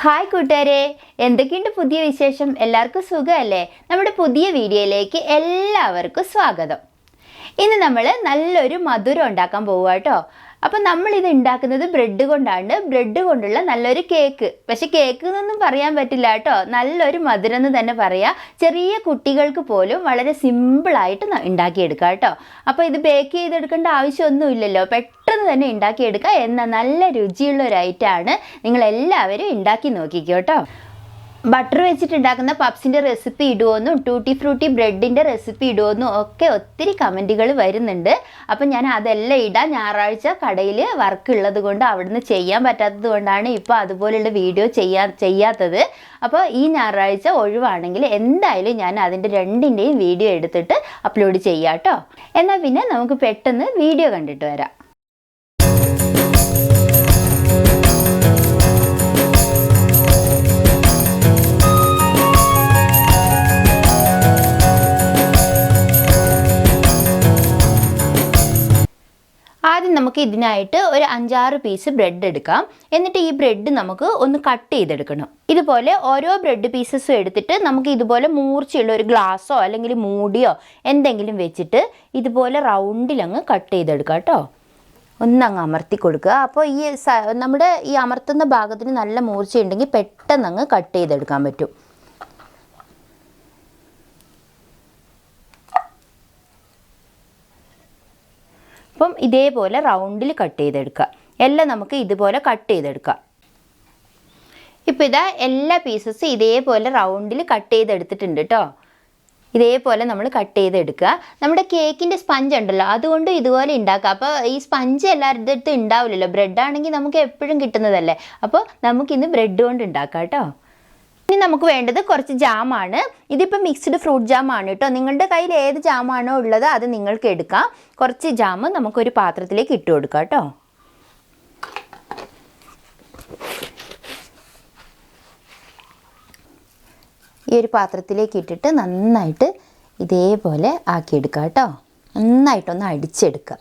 Hi കൂട്ടുകാരെ. എന്തൊക്കെയുണ്ട് പുതിയ വിശേഷം? എല്ലാവർക്കും സുഖമല്ലേ? നമ്മുടെ പുതിയ വീഡിയോയിലേക്ക് എല്ലാവർക്കും സ്വാഗതം. ഇന്ന് നമ്മൾ നല്ലൊരു മധുരം ഉണ്ടാക്കാൻ പോവുക കേട്ടോ അപ്പം നമ്മളിത് ഉണ്ടാക്കുന്നത് ബ്രെഡ് കൊണ്ടാണ്. ബ്രെഡ് കൊണ്ടുള്ള നല്ലൊരു കേക്ക് പക്ഷെ കേക്ക് എന്നൊന്നും പറയാൻ പറ്റില്ല കേട്ടോ. നല്ലൊരു മധുരം എന്ന് തന്നെ പറയാം. ചെറിയ കുട്ടികൾക്ക് പോലും വളരെ സിമ്പിളായിട്ട് ഉണ്ടാക്കിയെടുക്കാം കേട്ടോ. അപ്പോൾ ഇത് ബേക്ക് ചെയ്തെടുക്കേണ്ട ആവശ്യമൊന്നുമില്ലല്ലോ. പെട്ടെന്ന് തന്നെ ഉണ്ടാക്കിയെടുക്കുക എന്ന നല്ല രുചിയുള്ള ഒരു ഐറ്റമാണ് നിങ്ങൾ എല്ലാവരും ഉണ്ടാക്കി നോക്കിക്കോ കേട്ടോ. ബട്ടർ വെച്ചിട്ടുണ്ടാക്കുന്ന പപ്സിന്റെ റെസിപ്പി ഇടുമെന്നും ടൂട്ടി ഫ്രൂട്ടി ബ്രെഡിന്റെ റെസിപ്പി ഇടുമെന്നും ഒക്കെ ഒത്തിരി കമന്റുകൾ വരുന്നുണ്ട്. അപ്പം ഞാൻ അതെല്ലാം ഇടാം. ഞായറാഴ്ച കടയിൽ വർക്ക് ഉള്ളത് കൊണ്ട് അവിടുന്ന് ചെയ്യാൻ പറ്റാത്തത് കൊണ്ടാണ് ഇപ്പോൾ അതുപോലുള്ള വീഡിയോ ചെയ്യാ ചെയ്യാത്തത്. അപ്പോൾ ഈ ഞായറാഴ്ച ഒഴിവാണെങ്കിൽ എന്തായാലും ഞാൻ അതിന്റെ രണ്ടിന്റെയും വീഡിയോ എടുത്തിട്ട് അപ്ലോഡ് ചെയ്യാം കേട്ടോ എന്നാൽ പിന്നെ നമുക്ക് പെട്ടെന്ന് വീഡിയോ കണ്ടിട്ട് വരാം. ആദ്യം നമുക്ക് ഇതിനായിട്ട് ഒരു അഞ്ചാറ് പീസ് ബ്രെഡ് എടുക്കാം. എന്നിട്ട് ഈ ബ്രെഡ് നമുക്ക് ഒന്ന് കട്ട് ചെയ്തെടുക്കണം. ഇതുപോലെ ഓരോ ബ്രെഡ് പീസസും എടുത്തിട്ട് നമുക്ക് ഇതുപോലെ മൂർച്ചയുള്ള ഒരു ഗ്ലാസ്സോ അല്ലെങ്കിൽ മൂടിയോ എന്തെങ്കിലും വെച്ചിട്ട് ഇതുപോലെ റൗണ്ടിലങ്ങ് കട്ട് ചെയ്തെടുക്കാം കേട്ടോ. ഒന്നങ്ങ് അമർത്തി കൊടുക്കുക. അപ്പോൾ ഈ നമ്മുടെ ഈ അമർത്തുന്ന ഭാഗത്തിന് നല്ല മൂർച്ചയുണ്ടെങ്കിൽ പെട്ടെന്ന് അങ്ങ് കട്ട് ചെയ്തെടുക്കാൻ പറ്റും. അപ്പം ഇതേപോലെ റൗണ്ടിൽ കട്ട് ചെയ്തെടുക്കുക. എല്ലാം നമുക്ക് ഇതുപോലെ കട്ട് ചെയ്തെടുക്കുക. ഇപ്പം ഇതാ എല്ലാ പീസസ് ഇതേപോലെ റൗണ്ടിൽ കട്ട് ചെയ്തെടുത്തിട്ടുണ്ട് കേട്ടോ ഇതേപോലെ നമ്മൾ കട്ട് ചെയ്തെടുക്കുക. നമ്മുടെ കേക്കിന്റെ സ്പഞ്ച് ഉണ്ടല്ലോ അതുകൊണ്ട് ഇതുപോലെ ഉണ്ടാക്കുക. അപ്പോൾ ഈ സ്പഞ്ച് എല്ലാവരുടെ അടുത്തും ഉണ്ടാവില്ലല്ലോ. ബ്രെഡ് ആണെങ്കിൽ നമുക്ക് എപ്പോഴും കിട്ടുന്നതല്ലേ. അപ്പോൾ നമുക്കിന്ന് ബ്രെഡ് കൊണ്ട് ഉണ്ടാക്കാം കേട്ടോ നമുക്ക് വേണ്ടത് കുറച്ച് ജാമാണ് ഇതിപ്പോൾ മിക്സ്ഡ് ഫ്രൂട്ട് ജാമാണ് കേട്ടോ നിങ്ങളുടെ കയ്യിൽ ഏത് ജാമാണോ ഉള്ളത് അത് നിങ്ങൾക്ക് എടുക്കാം. കുറച്ച് ജാം നമുക്കൊരു പാത്രത്തിലേക്ക് ഇട്ട് കൊടുക്കാം കേട്ടോ ഈ ഒരു പാത്രത്തിലേക്ക് ഇട്ടിട്ട് നന്നായിട്ട് ഇതേപോലെ ആക്കിയെടുക്കുക കേട്ടോ നന്നായിട്ടൊന്ന് അടിച്ചെടുക്കുക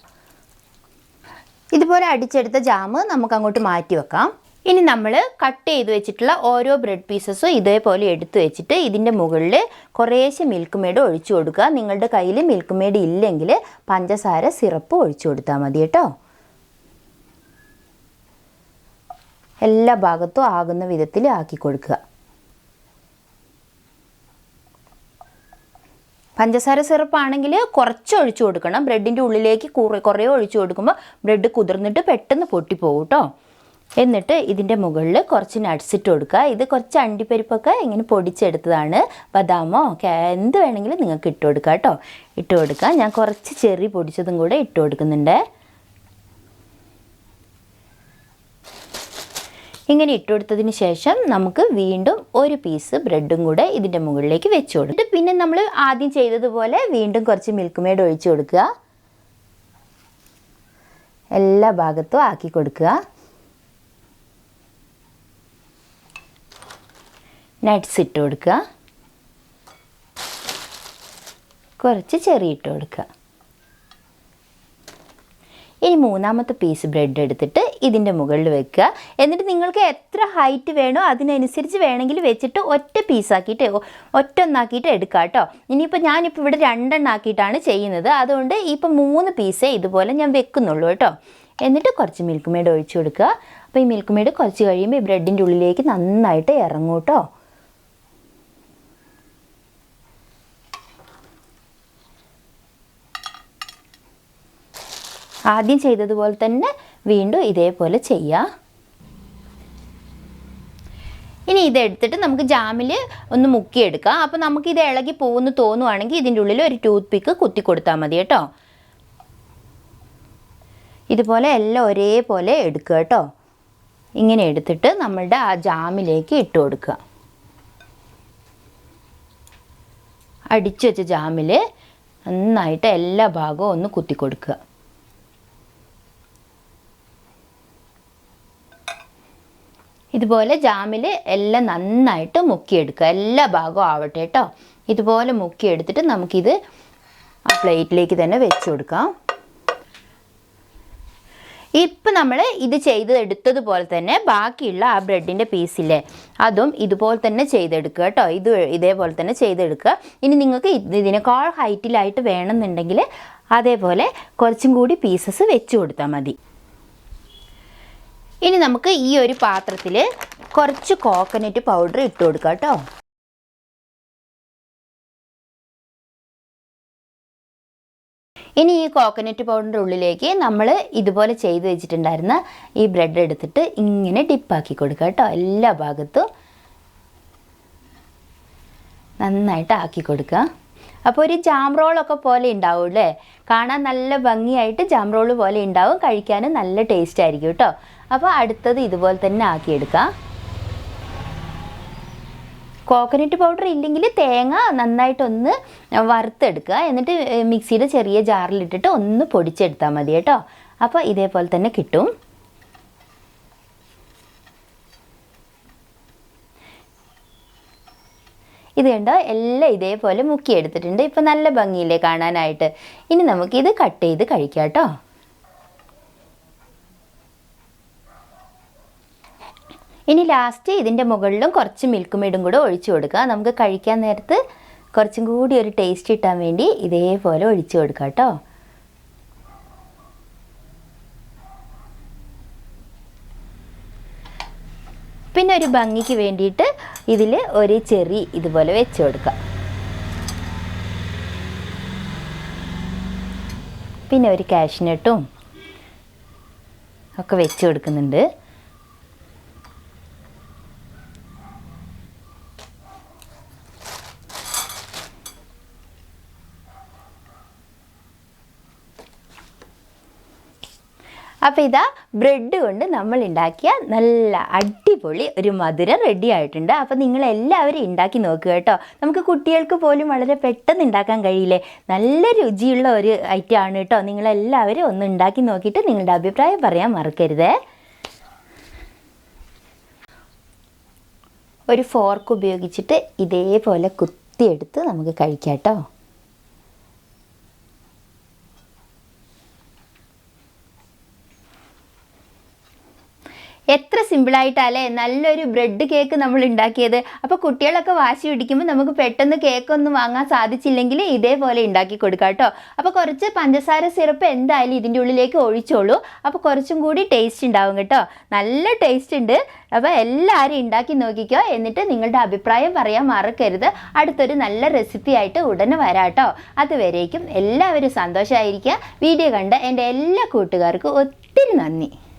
ഇതുപോലെ അടിച്ചെടുത്ത ജാമ് നമുക്ക് അങ്ങോട്ട് മാറ്റി വെക്കാം. ഇനി നമ്മൾ കട്ട് ചെയ്ത് വെച്ചിട്ടുള്ള ഓരോ ബ്രെഡ് പീസസും ഇതേപോലെ എടുത്തു വെച്ചിട്ട് ഇതിന്റെ മുകളിൽ കുറേശ്ശെ മിൽക്ക് മേഡ് ഒഴിച്ചു കൊടുക്കുക. നിങ്ങളുടെ കയ്യിൽ മിൽക്ക് മേഡ് ഇല്ലെങ്കിൽ പഞ്ചസാര സിറപ്പ് ഒഴിച്ചു കൊടുത്താൽ മതി കേട്ടോ. എല്ലാ ഭാഗത്തും ആകുന്ന വിധത്തിൽ ആക്കി കൊടുക്കുക. പഞ്ചസാര സിറപ്പ് ആണെങ്കിൽ കുറച്ച് ഒഴിച്ചു കൊടുക്കണം. ബ്രെഡിന്റെ ഉള്ളിലേക്ക് കുറേ കുറേ ഒഴിച്ചു കൊടുക്കുമ്പോൾ ബ്രെഡ് കുതിർന്നിട്ട് പെട്ടെന്ന് പൊട്ടിപ്പോകും കേട്ടോ. എന്നിട്ട് ഇതിന്റെ മുകളിൽ കുറച്ച് നട്ട്സ് ഇട്ട് കൊടുക്കുക. ഇത് കുറച്ച് അണ്ടിപ്പരിപ്പൊക്കെ ഇങ്ങനെ പൊടിച്ചെടുത്തതാണ്. ബദാമോ എന്ത് വേണമെങ്കിലും നിങ്ങൾക്ക് ഇട്ട് കൊടുക്കുക കേട്ടോ. ഇട്ട് കൊടുക്കുക ഞാൻ കുറച്ച് ചെറി പൊടിച്ചതും കൂടെ ഇട്ട് കൊടുക്കുന്നുണ്ട്. ഇങ്ങനെ ഇട്ട് കൊടുത്തതിന് ശേഷം നമുക്ക് വീണ്ടും ഒരു പീസ് ബ്രെഡും കൂടെ ഇതിന്റെ മുകളിലേക്ക് വെച്ച് കൊടുക്കും. പിന്നെ നമ്മൾ ആദ്യം ചെയ്തതുപോലെ വീണ്ടും കുറച്ച് മിൽക്ക് മേഡ് ഒഴിച്ച് കൊടുക്കുക. എല്ലാ ഭാഗത്തും ആക്കി കൊടുക്കുക. നട്ട്സ് ഇട്ട് കൊടുക്കുക. കുറച്ച് ചെറി ഇട്ട് കൊടുക്കുക. ഇനി മൂന്നാമത്തെ പീസ് ബ്രെഡ് എടുത്തിട്ട് ഇതിന്റെ മുകളിൽ വെക്കുക. എന്നിട്ട് നിങ്ങൾക്ക് എത്ര ഹൈറ്റ് വേണോ അതിനനുസരിച്ച് വേണമെങ്കിൽ വെച്ചിട്ട് ഒറ്റ പീസാക്കിയിട്ട് ഒറ്റ ഒന്നാക്കിയിട്ട് എടുക്കുക കേട്ടോ. ഇനിയിപ്പോൾ ഞാനിപ്പോൾ ഇവിടെ രണ്ടെണ്ണം ആക്കിയിട്ടാണ് ചെയ്യുന്നത്. അതുകൊണ്ട് ഇപ്പം മൂന്ന് പീസേ ഇതുപോലെ ഞാൻ വെക്കുന്നുള്ളൂ കേട്ടോ. എന്നിട്ട് കുറച്ച് മിൽക്ക് മെയ്ഡ് ഒഴിച്ചു കൊടുക്കുക. അപ്പോൾ ഈ മിൽക്ക് മെയ്ഡ് കുറച്ച് കഴിയുമ്പോൾ ഈ ബ്രെഡിന്റെ ഉള്ളിലേക്ക് നന്നായിട്ട് ഇറങ്ങും കേട്ടോ. ആദ്യം ചെയ്തതുപോലെ തന്നെ വീണ്ടും ഇതേപോലെ ചെയ്യുക ഇനി ഇതെടുത്തിട്ട് നമുക്ക് ജാമിൽ ഒന്ന് മുക്കിയെടുക്കാം. അപ്പോൾ നമുക്ക് ഇത് ഇളകി പോകുന്നു തോന്നുവാണെങ്കിൽ ഇതിന്റെ ഉള്ളിൽ ഒരു ടൂത്ത് പിക്ക് കുത്തി കൊടുത്താൽ മതി കേട്ടോ. ഇതുപോലെ എല്ലാം ഒരേപോലെ എടുക്കുക കേട്ടോ. ഇങ്ങനെ എടുത്തിട്ട് നമ്മളുടെ ആ ജാമിലേക്ക് ഇട്ട് കൊടുക്കുക. അടിച്ചു വെച്ച ജാമിൽ നന്നായിട്ട് എല്ലാ ഭാഗവും ഒന്ന് കുത്തി കൊടുക്കുക. ഇതുപോലെ ജാമിൽ എല്ലാം നന്നായിട്ട് മുക്കിയെടുക്കുക. എല്ലാ ഭാഗവും ആവട്ടെ കേട്ടോ ഇതുപോലെ മുക്കിയെടുത്തിട്ട് നമുക്കിത് ആ പ്ലേറ്റിലേക്ക് തന്നെ വെച്ച് കൊടുക്കാം. ഇപ്പം നമ്മൾ ഇത് ചെയ്ത് എടുത്തതുപോലെ തന്നെ ബാക്കിയുള്ള ആ ബ്രെഡിന്റെ പീസില്ലേ അതും ഇതുപോലെ തന്നെ ചെയ്തെടുക്കുക കേട്ടോ ഇത് ഇതേപോലെ തന്നെ ചെയ്തെടുക്കുക. ഇനി നിങ്ങൾക്ക് ഇത് ഇതിനേക്കാൾ ഹൈറ്റിലായിട്ട് വേണമെന്നുണ്ടെങ്കിൽ അതേപോലെ കുറച്ചും കൂടി പീസസ് വെച്ച് കൊടുത്താൽ മതി. ഇനി നമുക്ക് ഈ ഒരു പാത്രത്തിൽ കുറച്ച് കോക്കനട്ട് പൗഡർ ഇട്ട് കൊടുക്കാം കേട്ടോ. ഇനി ഈ കോക്കനട്ട് പൗഡറിന്റെ ഉള്ളിലേക്ക് നമ്മൾ ഇതുപോലെ ചെയ്ത് വെച്ചിട്ടുണ്ടായിരുന്ന ഈ ബ്രെഡ് എടുത്തിട്ട് ഇങ്ങനെ ഡിപ്പാക്കി കൊടുക്കുക കേട്ടോ എല്ലാ ഭാഗത്തും. നന്നായിട്ട് ആക്കി കൊടുക്കുക. അപ്പോൾ ഒരു ജാം റോളൊക്കെ പോലെ ഉണ്ടാവും കാണാൻ നല്ല ഭംഗിയായിട്ട് ജാം റോൾ പോലെ ഉണ്ടാവും കഴിക്കാനും നല്ല ടേസ്റ്റ് ആയിരിക്കും കേട്ടോ. അപ്പോൾ അടുത്തത് ഇതുപോലെ തന്നെ ആക്കിയെടുക്കാം. കോക്കനട്ട് പൗഡർ ഇല്ലെങ്കിൽ തേങ്ങ നന്നായിട്ടൊന്ന് വറുത്തെടുക്കുക. എന്നിട്ട് മിക്സിയുടെ ചെറിയ ജാറിലിട്ടിട്ട് ഒന്ന് പൊടിച്ചെടുത്താൽ മതി കേട്ടോ. അപ്പോൾ ഇതേപോലെ തന്നെ കിട്ടും. ഇത് കണ്ടോ? എല്ലാം ഇതേപോലെ മുക്കിയെടുത്തിട്ടുണ്ട്. ഇപ്പം നല്ല ഭംഗിയില്ലേ കാണാനായിട്ട്. ഇനി നമുക്കിത് കട്ട് ചെയ്ത് കഴിക്കാം കേട്ടോ. ഇനി ലാസ്റ്റ് ഇതിന്റെ മുകളിലും കുറച്ച് മിൽക്ക് മെയ്ഡും കൂടെ ഒഴിച്ചു കൊടുക്കുക. നമുക്ക് കഴിക്കാൻ നേരത്ത് കുറച്ചും കൂടി ഒരു ടേസ്റ്റ് കിട്ടാൻ വേണ്ടി ഇതേപോലെ ഒഴിച്ചു കൊടുക്കുക കേട്ടോ. പിന്നെ ഒരു ഭംഗിക്ക് വേണ്ടിയിട്ട് ഇതിൽ ഒരു ചെറി ഇതുപോലെ വെച്ച് കൊടുക്കുക. പിന്നെ ഒരു കാഷ്നട്ടും ഒക്കെ വെച്ച് കൊടുക്കുന്നുണ്ട് അപ്പോൾ ഇതാ ബ്രെഡ് കൊണ്ട് നമ്മൾ ഉണ്ടാക്കിയ നല്ല അടിപൊളി ഒരു മധുരം റെഡി ആയിട്ടുണ്ട്. അപ്പോൾ നിങ്ങൾ എല്ലാവരും ഉണ്ടാക്കി നോക്കുക കേട്ടോ. നമുക്ക് കുട്ടികൾക്ക് പോലും വളരെ പെട്ടെന്ന് ഉണ്ടാക്കാൻ കഴിയില്ലേ? നല്ല രുചിയുള്ള ഒരു ഐറ്റം ആണ് കേട്ടോ. നിങ്ങളെല്ലാവരും ഒന്ന് ഉണ്ടാക്കി നോക്കിയിട്ട് നിങ്ങളുടെ അഭിപ്രായം പറയാൻ മറക്കരുതേ. ഒരു ഫോർക്ക് ഉപയോഗിച്ചിട്ട് ഇതേപോലെ കുത്തിയെടുത്ത് നമുക്ക് കഴിക്കാം കേട്ടോ. എത്ര സിമ്പിളായിട്ടല്ലേ നല്ലൊരു ബ്രെഡ് കേക്ക് നമ്മൾ ഉണ്ടാക്കിയത്. അപ്പോൾ കുട്ടികളൊക്കെ വാശി പിടിക്കുമ്പോൾ നമുക്ക് പെട്ടെന്ന് കേക്ക് ഒന്നും വാങ്ങാൻ സാധിച്ചില്ലെങ്കിൽ ഇതേപോലെ ഉണ്ടാക്കി കൊടുക്കാം കേട്ടോ. അപ്പോൾ കുറച്ച് പഞ്ചസാര സിറപ്പ് എന്തായാലും ഇതിന്റെ ഉള്ളിലേക്ക് ഒഴിച്ചോളൂ. അപ്പോൾ കുറച്ചും കൂടി ടേസ്റ്റ് ഉണ്ടാവും കേട്ടോ. നല്ല ടേസ്റ്റ് ഉണ്ട്. അപ്പോൾ എല്ലാവരും ഉണ്ടാക്കി നോക്കിക്കോ. എന്നിട്ട് നിങ്ങളുടെ അഭിപ്രായം പറയാൻ മറക്കരുത്. അടുത്തൊരു നല്ല റെസിപ്പി ആയിട്ട് ഉടനെ വരാം കേട്ടോ. അതുവരേക്കും എല്ലാവരും സന്തോഷമായിരിക്കുക വീഡിയോ കണ്ട എന്റെ എല്ലാ കൂട്ടുകാർക്കും ഒത്തിരി നന്ദി.